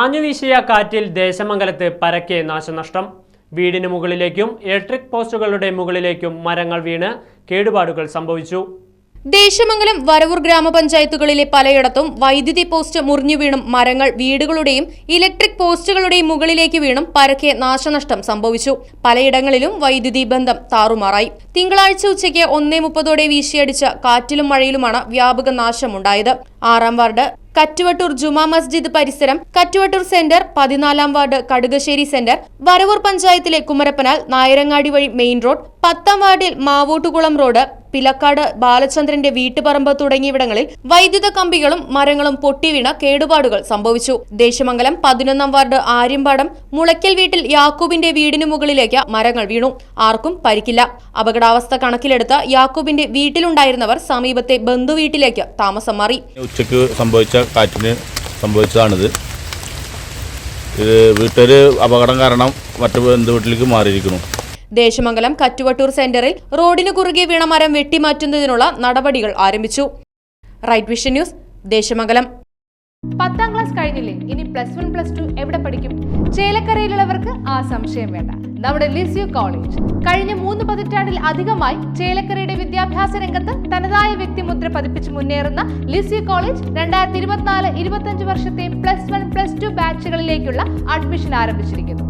ആഞ്ഞുവീശിയ കാറ്റിൽ ദേശമംഗലത്ത് പരക്കെ നാശനഷ്ടം. വീടിന് മുകളിലേക്കും ഇലക്ട്രിക് പോസ്റ്റുകളുടെ മുകളിലേക്കും മരങ്ങൾ വീണ് കേടുപാടുകൾ സംഭവിച്ചു. ദേശമംഗലം വരവൂർ ഗ്രാമപഞ്ചായത്തുകളിലെ പലയിടത്തും വൈദ്യുതി പോസ്റ്റ് മുറിഞ്ഞു വീണും മരങ്ങൾ വീടുകളുടെയും ഇലക്ട്രിക് പോസ്റ്റുകളുടെയും മുകളിലേക്ക് വീണും പരക്കെ നാശനഷ്ടം സംഭവിച്ചു. പലയിടങ്ങളിലും വൈദ്യുതി ബന്ധം താറുമാറായി. തിങ്കളാഴ്ച ഉച്ചയ്ക്ക് ഒന്നേ മുപ്പതോടെ വീശിയടിച്ച കാറ്റിലും മഴയിലുമാണ് വ്യാപക നാശമുണ്ടായത്. ആറാം വാർഡ് കറ്റുവട്ടൂർ ജുമാ മസ്ജിദ് പരിസരം കറ്റുവട്ടൂർ സെന്റർ പതിനാലാം വാർഡ് കടുകശ്ശേരി സെന്റർ വരവൂർ പഞ്ചായത്തിലെ കുമരപ്പനാൽ നായരങ്ങാടി വഴി മെയിൻ റോഡ് പത്താം വാർഡിൽ മാവോട്ടുകുളം റോഡ് പിലക്കാട് ബാലചന്ദ്രന്റെ വീട്ടുപറമ്പ് തുടങ്ങിയവിടങ്ങളിൽ വൈദ്യുത കമ്പികളും മരങ്ങളും പൊട്ടിവീണ കേടുപാടുകൾ സംഭവിച്ചു. ദേശമംഗലം പതിനൊന്നാം വാർഡ് ആര്യമ്പാടം മുളയ്ക്കൽ വീട്ടിൽ യാക്കൂബിന്റെ വീടിനു മുകളിലേക്ക് മരങ്ങൾ വീണു. ആർക്കും പരിക്കില്ല. അപകടാവസ്ഥ കണക്കിലെടുത്ത് യാക്കൂബിന്റെ വീട്ടിലുണ്ടായിരുന്നവർ സമീപത്തെ ബന്ധുവീട്ടിലേക്ക് താമസം മാറി. ഉച്ചയ്ക്ക് സംഭവിച്ച കാറ്റിന് സംഭവിച്ചതാണിത്. ഇത് വീട്ടുകാർ അപകടം കാരണം മറ്റു ബന്ധു വീട്ടിലേക്ക് മാറിയിരിക്കുന്നു. ദേശമംഗലം കറ്റുവട്ടൂർ സെന്ററിൽ റോഡിനു കുറുകെ വീണ മരം വെട്ടിമാറ്റുന്നതിനുള്ള നടപടികൾ ആരംഭിച്ചു. Right Vision News Desamangalam. പത്താം ക്ലാസ് കഴിഞ്ഞില്ലേ? ഇനി പ്ലസ് വൺ പ്ലസ് ടു എവിടെ പഠിക്കും? ചേലക്കരയിലുള്ളവർക്ക് ആ സംശയം വേണ്ട. നമ്മുടെ ലിസ്യു കോളേജ്. കഴിഞ്ഞ മൂന്ന് പതിറ്റാണ്ടിൽ അധികമായി ചേലക്കരയുടെ വിദ്യാഭ്യാസ രംഗത്ത് തനതായ വ്യക്തിമുദ്ര പതിപ്പിച്ച് മുന്നേറുന്ന ലിസ്യു കോളേജ് രണ്ടായിരത്തി ഇരുപത്തിനാല് ഇരുപത്തഞ്ച് വർഷത്തെ പ്ലസ് വൺ പ്ലസ് ടു ബാച്ചുകളിലേക്കുള്ള അഡ്മിഷൻ ആരംഭിച്ചിരിക്കുന്നു.